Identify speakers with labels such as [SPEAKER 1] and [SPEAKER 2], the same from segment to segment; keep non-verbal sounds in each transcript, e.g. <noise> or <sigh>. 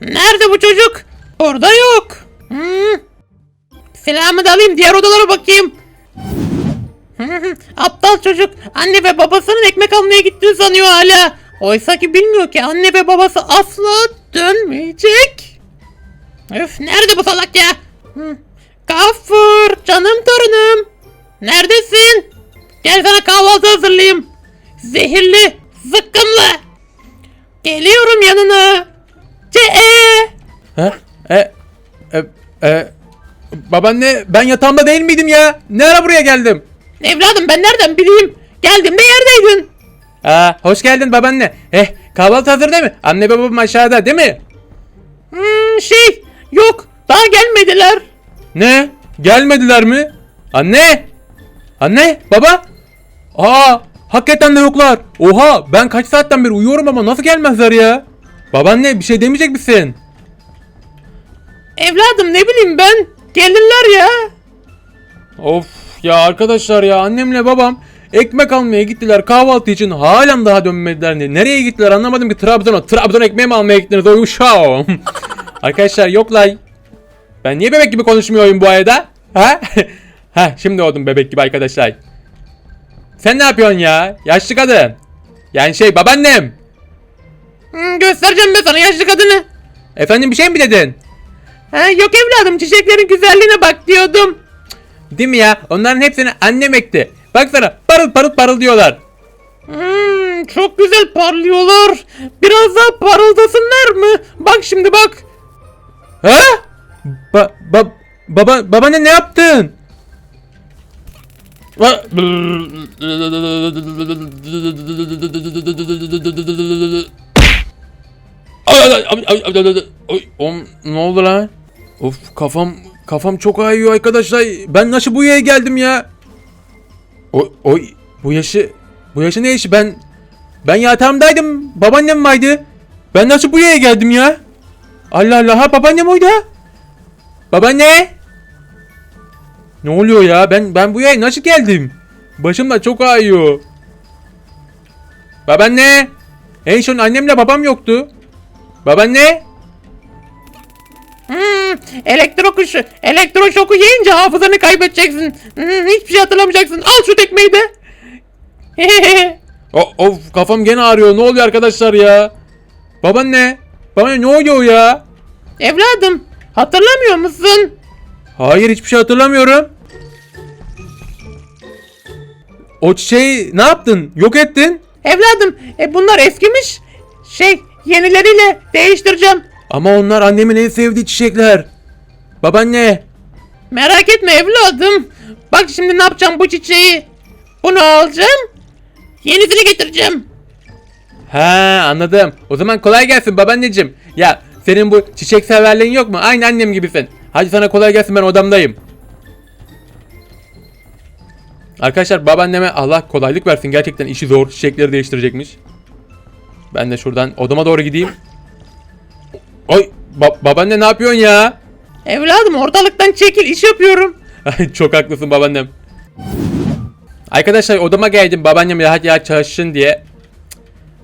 [SPEAKER 1] Nerede bu çocuk? Orada yok. Hmm. Silahımı da alayım diğer odalara bakayım. <laughs> Aptal çocuk anne ve babasının ekmek almaya gittiğini sanıyor hala. Oysa ki bilmiyor ki anne ve babası asla dönmeyecek. Öf nerede bu salak ya? Hı. Gaffur canım torunum. Neredesin? Gel sana kahvaltı hazırlayayım. Zehirli, zıkkımlı. Geliyorum yanına. Ce
[SPEAKER 2] Ha? E, e, e, babaanne ben yatağımda değil miydim ya? Ne ara buraya geldim?
[SPEAKER 1] Evladım ben nereden bileyim? Geldiğimde yerdeydin.
[SPEAKER 2] Aa, hoş geldin babaanne. Eh, kahvaltı hazır değil mi? Anne babam aşağıda değil mi?
[SPEAKER 1] Hmm, şey yok daha gelmediler.
[SPEAKER 2] Ne? Gelmediler mi? Anne? Anne? Baba? Aa, hakikaten de yoklar. Oha, ben kaç saatten beri uyuyorum ama nasıl gelmezler ya? Babaanne bir şey demeyecek misin?
[SPEAKER 1] Evladım ne bileyim ben. Gelirler ya.
[SPEAKER 2] Of ya arkadaşlar ya annemle babam ekmek almaya gittiler kahvaltı için halen daha dönmediler. Ne- Nereye gittiler anlamadım ki Trabzon'a. Trabzon ekmeği mi almaya gittiniz uşağım. <laughs> arkadaşlar yoklar. Ben niye bebek gibi konuşmuyorum bu ayda? Ha? <laughs> ha şimdi oldum bebek gibi arkadaşlar. Sen ne yapıyorsun ya? Yaşlı kadın. Yani şey babaannem.
[SPEAKER 1] Hmm, göstereceğim ben sana yaşlı kadını.
[SPEAKER 2] Efendim bir şey mi dedin?
[SPEAKER 1] Ha, yok evladım çiçeklerin güzelliğine bak diyordum.
[SPEAKER 2] Değil mi ya? Onların hepsini annem ekti. Baksana parıl parıl parıl diyorlar.
[SPEAKER 1] Hmm, çok güzel parlıyorlar. Biraz daha parıldasınlar mı? Bak şimdi bak.
[SPEAKER 2] Ha? Ba ba baba babaanne ne yaptın? Oy, om, ne oldu lan? Of kafam kafam çok ağrıyor arkadaşlar. Ben nasıl bu yere geldim ya? Oy, oy bu yaşı bu yaşı ne işi ben ben yatağımdaydım. Babaannem vardı. Ben nasıl bu yere geldim ya? Allah Allah ha babaannem oydu. Babaanne. Ne oluyor ya? Ben ben bu yere nasıl geldim? Başım da çok ağrıyor. Babaanne. En son annemle babam yoktu. Babaanne.
[SPEAKER 1] Hmm, elektrokuşu, elektroşoku yiyince hafızanı kaybedeceksin. Hmm, hiçbir şey hatırlamayacaksın. Al şu tekmeyi de. <laughs>
[SPEAKER 2] O, of kafam gene ağrıyor. Ne oluyor arkadaşlar ya? Babaanne. Babaanne ne oluyor ya?
[SPEAKER 1] Evladım, hatırlamıyor musun?
[SPEAKER 2] Hayır hiçbir şey hatırlamıyorum. O çiçeği ne yaptın? Yok ettin.
[SPEAKER 1] Evladım, e bunlar eskimiş. Şey, yenileriyle değiştireceğim.
[SPEAKER 2] Ama onlar annemin en sevdiği çiçekler. Babaanne.
[SPEAKER 1] Merak etme evladım. Bak şimdi ne yapacağım bu çiçeği. Bunu alacağım. Yenisini getireceğim.
[SPEAKER 2] Ha anladım. O zaman kolay gelsin babaanneciğim. Ya senin bu çiçek severliğin yok mu? Aynı annem gibisin. Hadi sana kolay gelsin ben odamdayım. Arkadaşlar babaanneme Allah kolaylık versin. Gerçekten işi zor. Çiçekleri değiştirecekmiş. Ben de şuradan odama doğru gideyim. Oy ba- babaanne ne yapıyorsun ya?
[SPEAKER 1] Evladım ortalıktan çekil iş yapıyorum.
[SPEAKER 2] Çok haklısın babaannem. Arkadaşlar odama geldim babaannem rahat rahat çalışsın diye.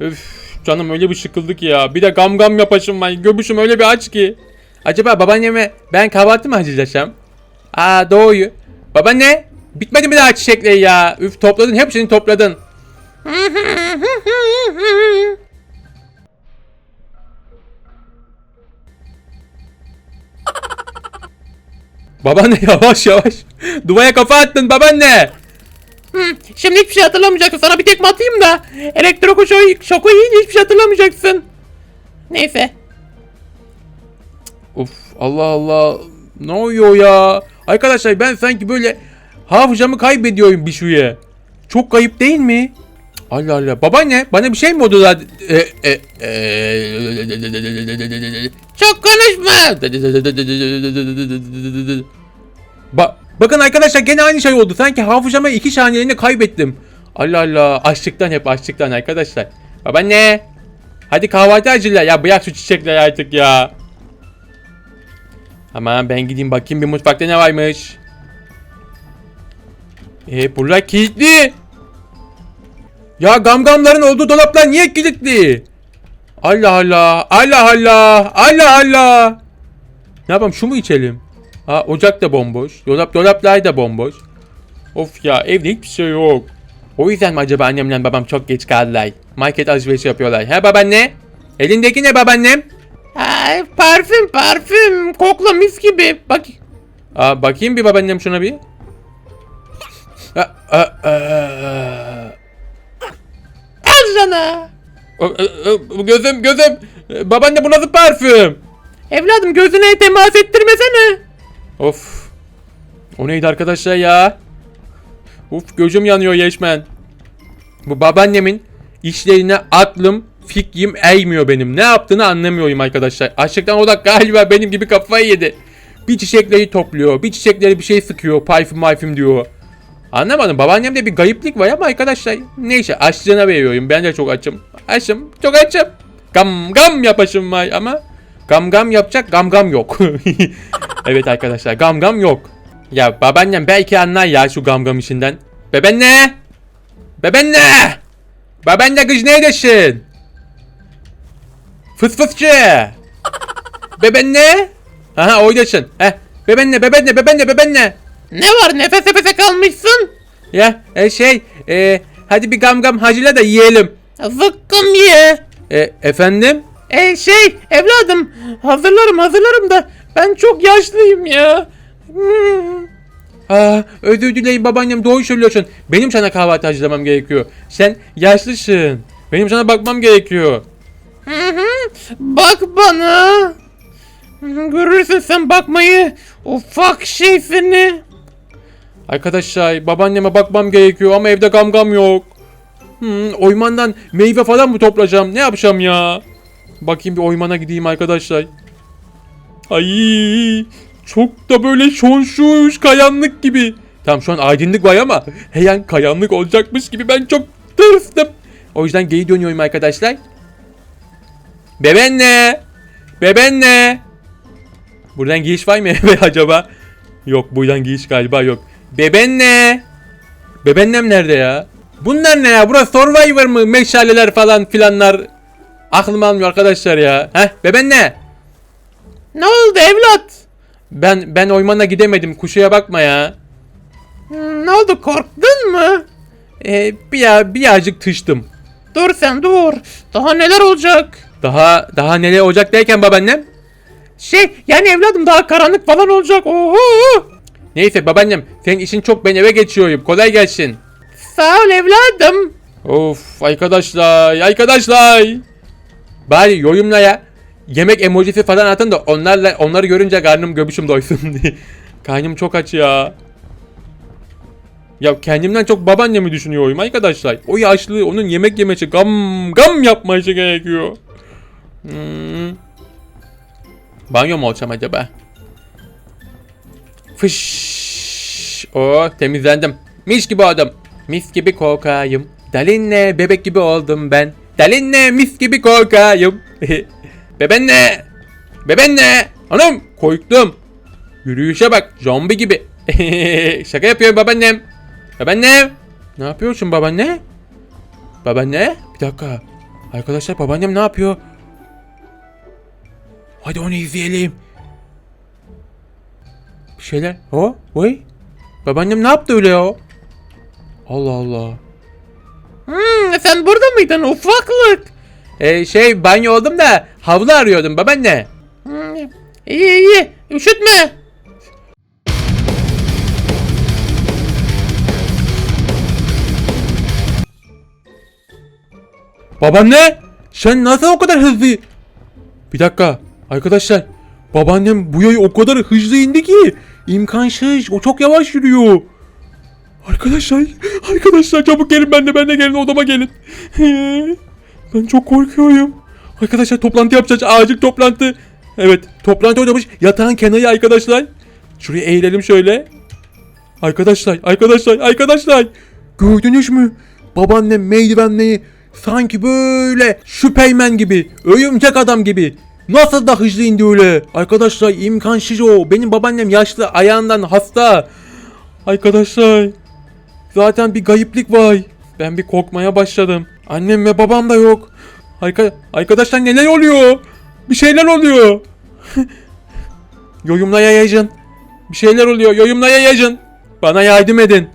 [SPEAKER 2] Üf canım öyle bir sıkıldı ki ya. Bir de gam gam yapasım var. Göbüşüm öyle bir aç ki. Acaba babaanneme ben kahvaltı mı hazırlasam? Aa doğuyu. Babaanne bitmedi mi daha çiçekleri ya? Üf topladın hepsini topladın. <laughs> Babaanne <laughs> yavaş yavaş. Duvaya kafa attın babaanne.
[SPEAKER 1] Hmm, şimdi hiçbir şey hatırlamayacaksın. Sana bir tekme atayım da. Elektroşoku şoku yiyince hiçbir şey hatırlamayacaksın. Neyse.
[SPEAKER 2] Of Allah Allah. Ne oluyor ya? Arkadaşlar ben sanki böyle hafızamı kaybediyorum bir şuya. Çok kayıp değil mi? Allah Allah. Babaanne bana bir şey mi oldu da? E, e, e,
[SPEAKER 1] Çok konuşma.
[SPEAKER 2] Ba bakın arkadaşlar gene aynı şey oldu. Sanki hafızamı iki saniyeliğine kaybettim. Allah Allah. Açlıktan hep açlıktan arkadaşlar. Babaanne. Hadi kahvaltı hazırla. Ya bırak şu çiçekleri artık ya. Aman ben gideyim bakayım bir mutfakta ne varmış. E buralar kilitli. Ya gamgamların olduğu dolaplar niye kilitli? Allah Allah. Allah Allah. Allah Allah. Ne yapalım şu mu içelim? Ha ocak da bomboş. Dolap dolaplar da bomboş. Of ya evde hiçbir şey yok. O yüzden mi acaba annemle babam çok geç kaldılar? Market alışveriş yapıyorlar. He babaanne? Elindeki ne babaannem?
[SPEAKER 1] Ay, parfüm parfüm. Kokla mis gibi. Bak.
[SPEAKER 2] Aa, bakayım bir babaannem şuna bir. Aa, aa, aa.
[SPEAKER 1] Sana.
[SPEAKER 2] O- o- Gözüm gözüm. Babaanne bu nasıl parfüm?
[SPEAKER 1] Evladım gözüne temas ettirmesene.
[SPEAKER 2] Of. O neydi arkadaşlar ya? Uf gözüm yanıyor Yeşmen. Bu babaannemin işlerine aklım, fikrim eğmiyor benim. Ne yaptığını anlamıyorum arkadaşlar. Açlıktan o da galiba benim gibi kafayı yedi. Bir çiçekleri topluyor, bir çiçekleri bir şey sıkıyor, parfüm parfüm diyor. Anlamadım. Babaannemde bir gayiplik var ama arkadaşlar. Neyse açlığına veriyorum. Ben de çok açım. Açım. Çok açım. Gam gam yapasım var ama gam gam yapacak gam gam yok. <laughs> evet arkadaşlar gam gam yok. Ya babaannem belki anlar ya şu gam gam işinden. Bebenle. Bebenle. Babaanne kız neredesin? Fıs fısçı. Bebenle. Aha oydasın. Heh. Bebenle bebenle bebenle bebenle.
[SPEAKER 1] Ne var nefes nefese kalmışsın?
[SPEAKER 2] Ya e, şey e, hadi bir gam gam hacıyla da yiyelim.
[SPEAKER 1] Zıkkım ye.
[SPEAKER 2] E, efendim?
[SPEAKER 1] E şey evladım hazırlarım hazırlarım da ben çok yaşlıyım ya. Hmm.
[SPEAKER 2] Aa, özür dilerim babaannem doğru söylüyorsun. Benim sana kahvaltı hazırlamam gerekiyor. Sen yaşlısın. Benim sana bakmam gerekiyor.
[SPEAKER 1] Hı hı. Bak bana. Görürsün sen bakmayı. Ufak şey seni.
[SPEAKER 2] Arkadaşlar babaanneme bakmam gerekiyor ama evde gam gam yok. Hmm, oymandan meyve falan mı toplayacağım? Ne yapacağım ya? Bakayım bir oymana gideyim arkadaşlar. Ay çok da böyle şonşuş kayanlık gibi. Tamam şu an aydınlık var ama heyen kayanlık olacakmış gibi ben çok tırstım. O yüzden geri dönüyorum arkadaşlar. Bebenle. Bebenle. Buradan giriş var mı <laughs> acaba? Yok buradan giriş galiba yok. Bebenle. Bebennem nerede ya? Bunlar ne ya? Burası Survivor mı? Meşaleler falan filanlar. Aklım almıyor arkadaşlar ya. Heh bebenle.
[SPEAKER 1] Ne oldu evlat?
[SPEAKER 2] Ben ben oymana gidemedim. Kuşuya bakma ya.
[SPEAKER 1] Hmm, Ne oldu korktun mu?
[SPEAKER 2] Ee, bir, birazcık tıştım.
[SPEAKER 1] Dur sen dur. Daha neler olacak?
[SPEAKER 2] Daha daha neler olacak derken babaannem?
[SPEAKER 1] Şey yani evladım daha karanlık falan olacak. Oho.
[SPEAKER 2] Neyse babaannem senin işin çok ben eve geçiyorum. Kolay gelsin.
[SPEAKER 1] Sağ ol evladım.
[SPEAKER 2] Of arkadaşlar arkadaşlar. Bari yorumlara yemek emojisi falan atın da onlarla onları görünce karnım göbüşüm doysun diye. <laughs> Karnım çok aç ya. Ya kendimden çok babaannemi düşünüyorum arkadaşlar. O yaşlı onun yemek yemesi gam gam yapması gerekiyor. Hmm. Banyo mu olsam acaba? Fış. Oh temizlendim. Mis gibi oldum. Mis gibi kokayım. Dalinle bebek gibi oldum ben. Dalinle mis gibi kokayım. <laughs> Bebenle. Bebenle. Anam korktum. Yürüyüşe bak. Zombi gibi. <laughs> Şaka yapıyorum babaannem. Babaannem. Ne yapıyorsun babaanne? Babaanne? Bir dakika. Arkadaşlar babaannem ne yapıyor? Hadi onu izleyelim. Bir şeyler. O, oy. Babaannem ne yaptı öyle ya? Allah Allah.
[SPEAKER 1] Hmm, sen burada mıydın ufaklık?
[SPEAKER 2] Ee, şey banyo oldum da havlu arıyordum babaanne.
[SPEAKER 1] Hmm, iyi iyi üşütme.
[SPEAKER 2] Babaanne sen nasıl o kadar hızlı? Bir dakika arkadaşlar. Babaannem bu yayı o kadar hızlı indi ki imkansız. O çok yavaş yürüyor. Arkadaşlar, arkadaşlar çabuk gelin ben de ben de gelin odama gelin. <laughs> Ben çok korkuyorum. Arkadaşlar toplantı yapacağız. Acil toplantı. Evet toplantı oynamış. Yatağın kenarı arkadaşlar. Şuraya eğilelim şöyle. Arkadaşlar, arkadaşlar, arkadaşlar. Gördünüz mü? Babaannem merdivenleri sanki böyle Süpermen gibi, örümcek adam gibi. Nasıl da hızlı indi öyle? Arkadaşlar imkansız o. Benim babaannem yaşlı, ayağından hasta. Arkadaşlar, zaten bir gayiplik var. Ben bir korkmaya başladım. Annem ve babam da yok. Arka, arkadaşlar neler oluyor? Bir şeyler oluyor. <laughs> Yorumlara yazın. Bir şeyler oluyor. Yorumlara yazın. Bana yardım edin.